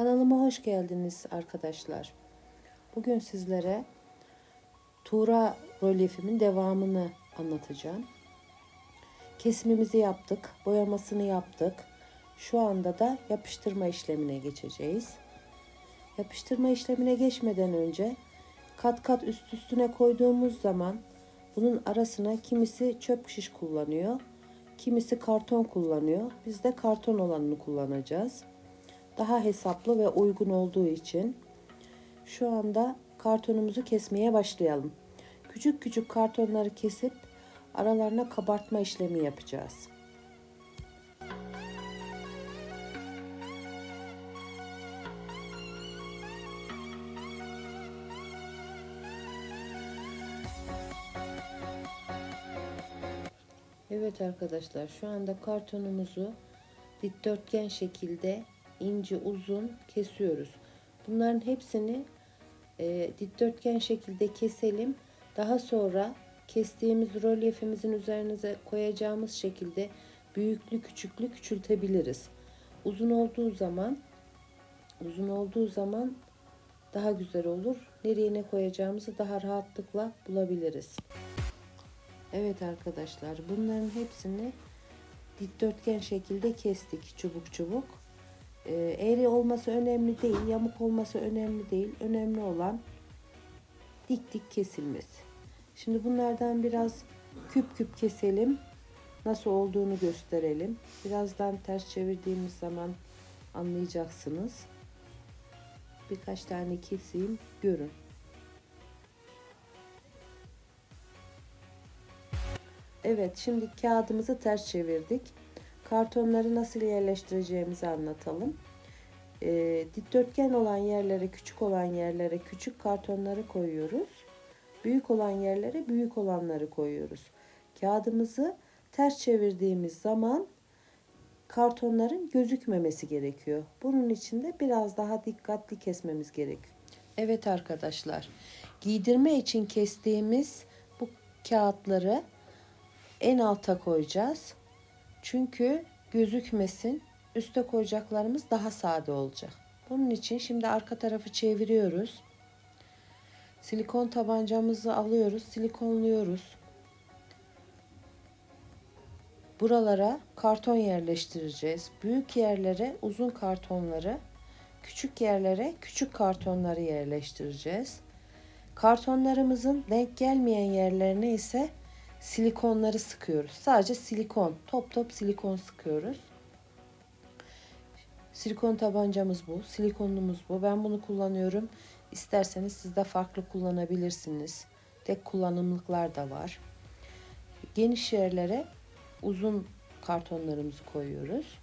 Kanalıma hoş geldiniz arkadaşlar. Bugün sizlere Tuğra rolyefimin devamını anlatacağım. Kesimimizi yaptık, boyamasını yaptık. Şu anda da yapıştırma işlemine geçeceğiz. Yapıştırma işlemine geçmeden önce kat kat üst üstüne koyduğumuz zaman bunun arasına kimisi çöp şiş kullanıyor, kimisi karton kullanıyor. Biz de karton olanını kullanacağız daha hesaplı ve uygun olduğu için şu anda kartonumuzu kesmeye başlayalım. Küçük küçük kartonları kesip aralarına kabartma işlemi yapacağız. Evet arkadaşlar şu anda kartonumuzu dikdörtgen şekilde ince uzun kesiyoruz. Bunların hepsini e, dikdörtgen şekilde keselim. Daha sonra kestiğimiz rolyefimizin üzerinize koyacağımız şekilde büyüklü küçüklü küçültebiliriz. Uzun olduğu zaman uzun olduğu zaman daha güzel olur. Nereye ne koyacağımızı daha rahatlıkla bulabiliriz. Evet arkadaşlar bunların hepsini dikdörtgen şekilde kestik çubuk çubuk. Eğri olması önemli değil, yamuk olması önemli değil. Önemli olan dik dik kesilmesi. Şimdi bunlardan biraz küp küp keselim. Nasıl olduğunu gösterelim. Birazdan ters çevirdiğimiz zaman anlayacaksınız. Birkaç tane keseyim, görün. Evet, şimdi kağıdımızı ters çevirdik kartonları nasıl yerleştireceğimizi anlatalım. E, dikdörtgen olan yerlere, küçük olan yerlere küçük kartonları koyuyoruz. Büyük olan yerlere büyük olanları koyuyoruz. Kağıdımızı ters çevirdiğimiz zaman kartonların gözükmemesi gerekiyor. Bunun için de biraz daha dikkatli kesmemiz gerekiyor. Evet arkadaşlar, giydirme için kestiğimiz bu kağıtları en alta koyacağız. Çünkü gözükmesin. Üste koyacaklarımız daha sade olacak. Bunun için şimdi arka tarafı çeviriyoruz. Silikon tabancamızı alıyoruz, silikonluyoruz. Buralara karton yerleştireceğiz. Büyük yerlere uzun kartonları, küçük yerlere küçük kartonları yerleştireceğiz. Kartonlarımızın denk gelmeyen yerlerine ise silikonları sıkıyoruz. Sadece silikon, top top silikon sıkıyoruz. Silikon tabancamız bu, silikonumuz bu. Ben bunu kullanıyorum. İsterseniz siz de farklı kullanabilirsiniz. Tek kullanımlıklar da var. Geniş yerlere uzun kartonlarımızı koyuyoruz.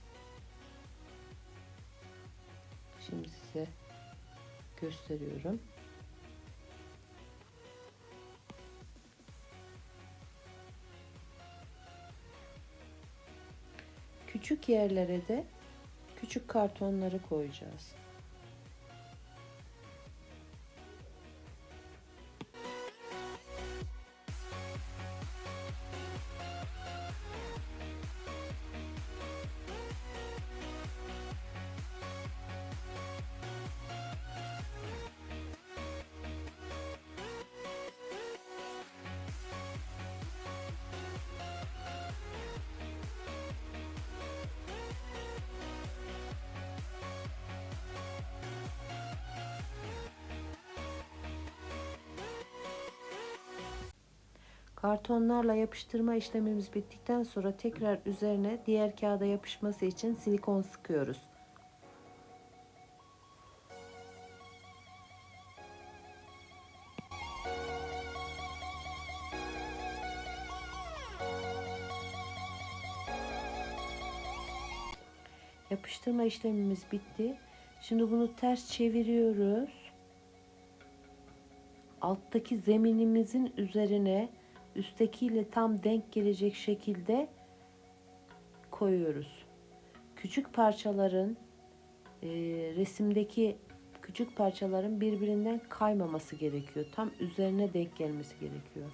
Şimdi size gösteriyorum. Küçük yerlere de küçük kartonları koyacağız. Kartonlarla yapıştırma işlemimiz bittikten sonra tekrar üzerine diğer kağıda yapışması için silikon sıkıyoruz. Yapıştırma işlemimiz bitti. Şimdi bunu ters çeviriyoruz. Alttaki zeminimizin üzerine üsttekiyle tam denk gelecek şekilde koyuyoruz. Küçük parçaların e, resimdeki küçük parçaların birbirinden kaymaması gerekiyor. Tam üzerine denk gelmesi gerekiyor.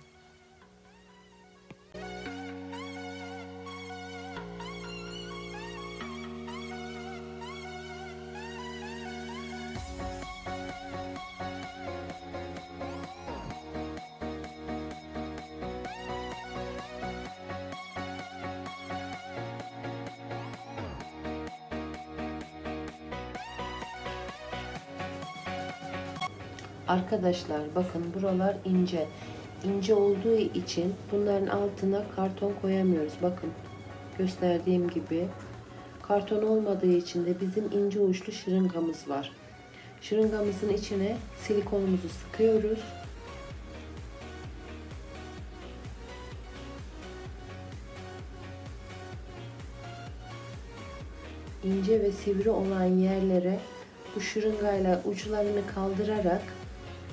Arkadaşlar bakın buralar ince. İnce olduğu için bunların altına karton koyamıyoruz. Bakın gösterdiğim gibi. Karton olmadığı için de bizim ince uçlu şırıngamız var. Şırıngamızın içine silikonumuzu sıkıyoruz. ince ve sivri olan yerlere bu şırıngayla uçlarını kaldırarak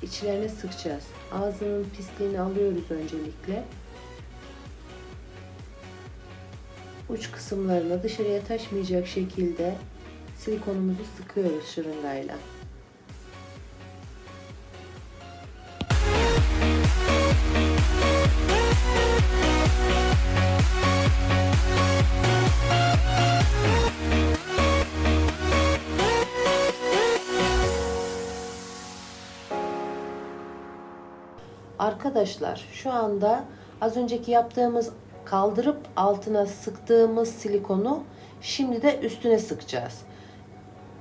içlerine sıkacağız. Ağzının pisliğini alıyoruz öncelikle. Uç kısımlarına dışarıya taşmayacak şekilde silikonumuzu sıkıyoruz şırıngayla. Arkadaşlar şu anda az önceki yaptığımız kaldırıp altına sıktığımız silikonu şimdi de üstüne sıkacağız.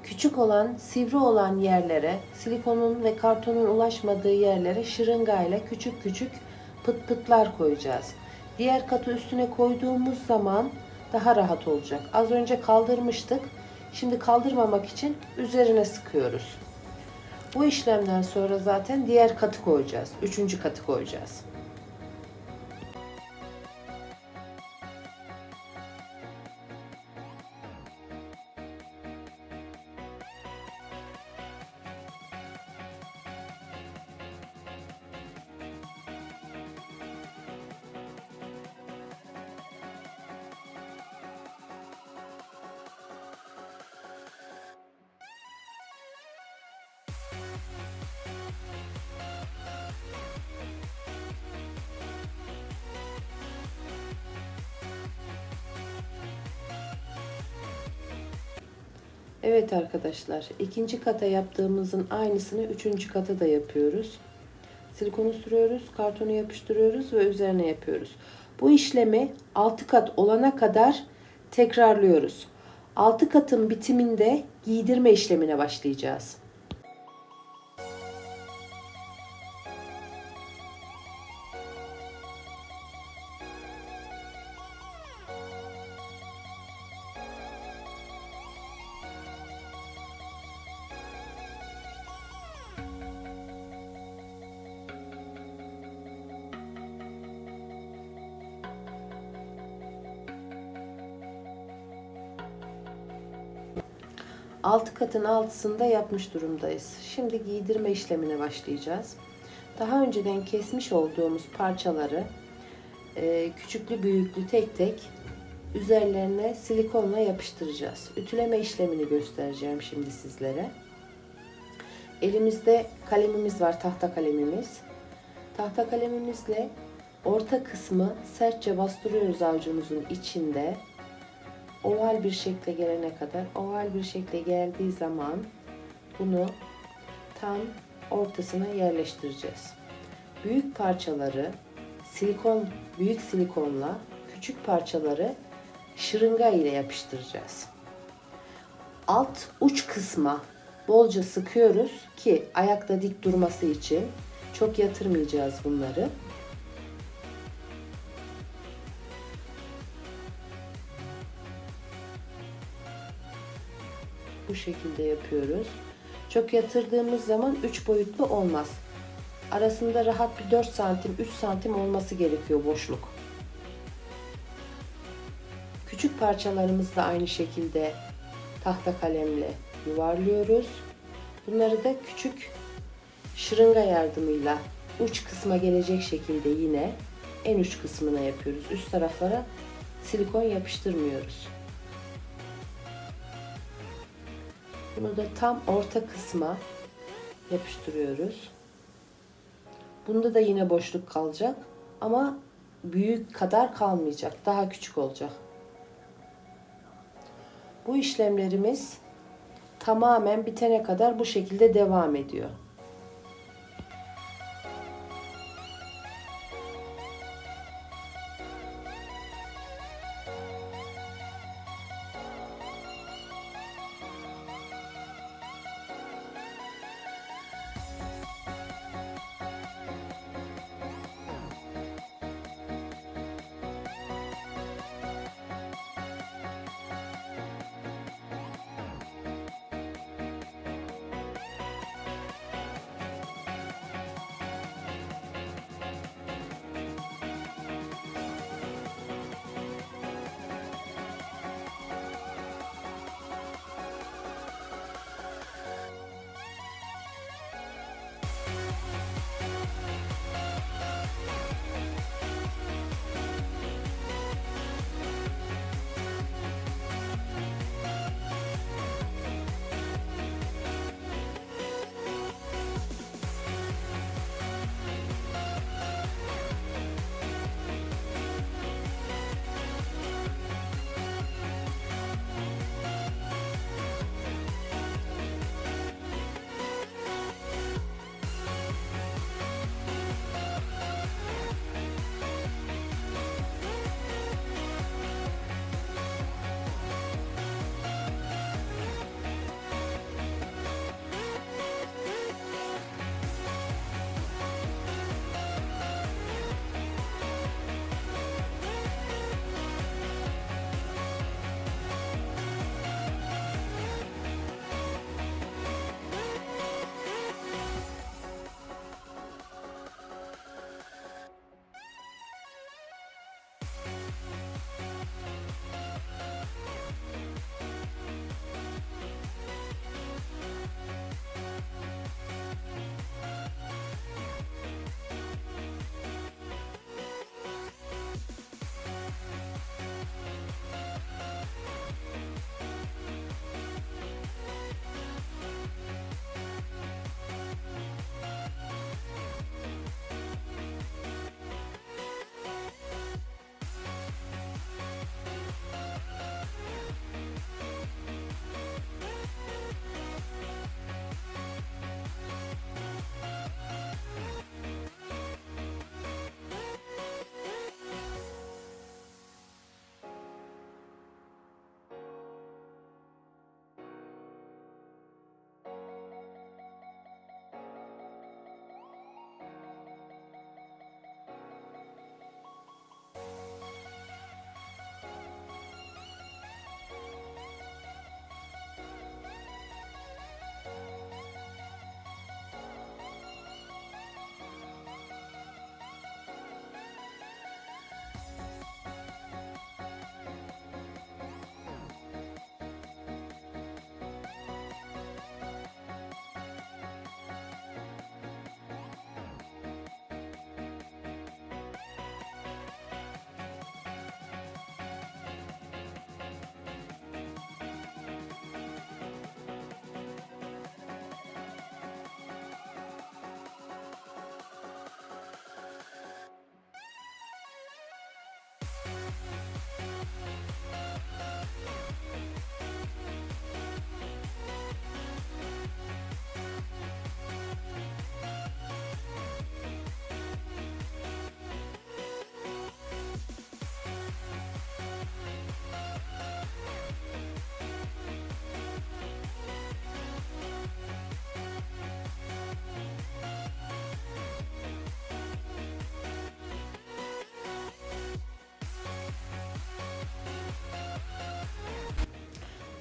Küçük olan, sivri olan yerlere, silikonun ve kartonun ulaşmadığı yerlere şırıngayla küçük küçük pıt pıtlar koyacağız. Diğer katı üstüne koyduğumuz zaman daha rahat olacak. Az önce kaldırmıştık. Şimdi kaldırmamak için üzerine sıkıyoruz. Bu işlemden sonra zaten diğer katı koyacağız. Üçüncü katı koyacağız. Evet arkadaşlar, ikinci kata yaptığımızın aynısını üçüncü kata da yapıyoruz. Silikonu sürüyoruz, kartonu yapıştırıyoruz ve üzerine yapıyoruz. Bu işlemi 6 kat olana kadar tekrarlıyoruz. 6 katın bitiminde giydirme işlemine başlayacağız. Altı katın altısında yapmış durumdayız. Şimdi giydirme işlemine başlayacağız. Daha önceden kesmiş olduğumuz parçaları e, küçüklü büyüklü tek tek üzerlerine silikonla yapıştıracağız. Ütüleme işlemini göstereceğim şimdi sizlere. Elimizde kalemimiz var, tahta kalemimiz. Tahta kalemimizle orta kısmı sertçe bastırıyoruz avucumuzun içinde oval bir şekle gelene kadar oval bir şekle geldiği zaman bunu tam ortasına yerleştireceğiz. Büyük parçaları silikon büyük silikonla küçük parçaları şırınga ile yapıştıracağız. Alt uç kısma bolca sıkıyoruz ki ayakta dik durması için. Çok yatırmayacağız bunları. Bu şekilde yapıyoruz. Çok yatırdığımız zaman 3 boyutlu olmaz. Arasında rahat bir 4 santim 3 santim olması gerekiyor boşluk. Küçük parçalarımızı da aynı şekilde tahta kalemle yuvarlıyoruz. Bunları da küçük şırınga yardımıyla uç kısma gelecek şekilde yine en uç kısmına yapıyoruz. Üst taraflara silikon yapıştırmıyoruz. Bunu da tam orta kısma yapıştırıyoruz. Bunda da yine boşluk kalacak ama büyük kadar kalmayacak. Daha küçük olacak. Bu işlemlerimiz tamamen bitene kadar bu şekilde devam ediyor.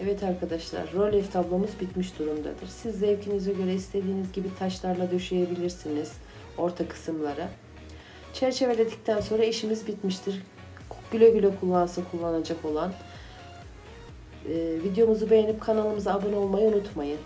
Evet arkadaşlar, rolef tablomuz bitmiş durumdadır. Siz zevkinize göre istediğiniz gibi taşlarla döşeyebilirsiniz orta kısımlara. Çerçeveledikten sonra işimiz bitmiştir. Güle güle kullansın kullanacak olan. Ee, videomuzu beğenip kanalımıza abone olmayı unutmayın.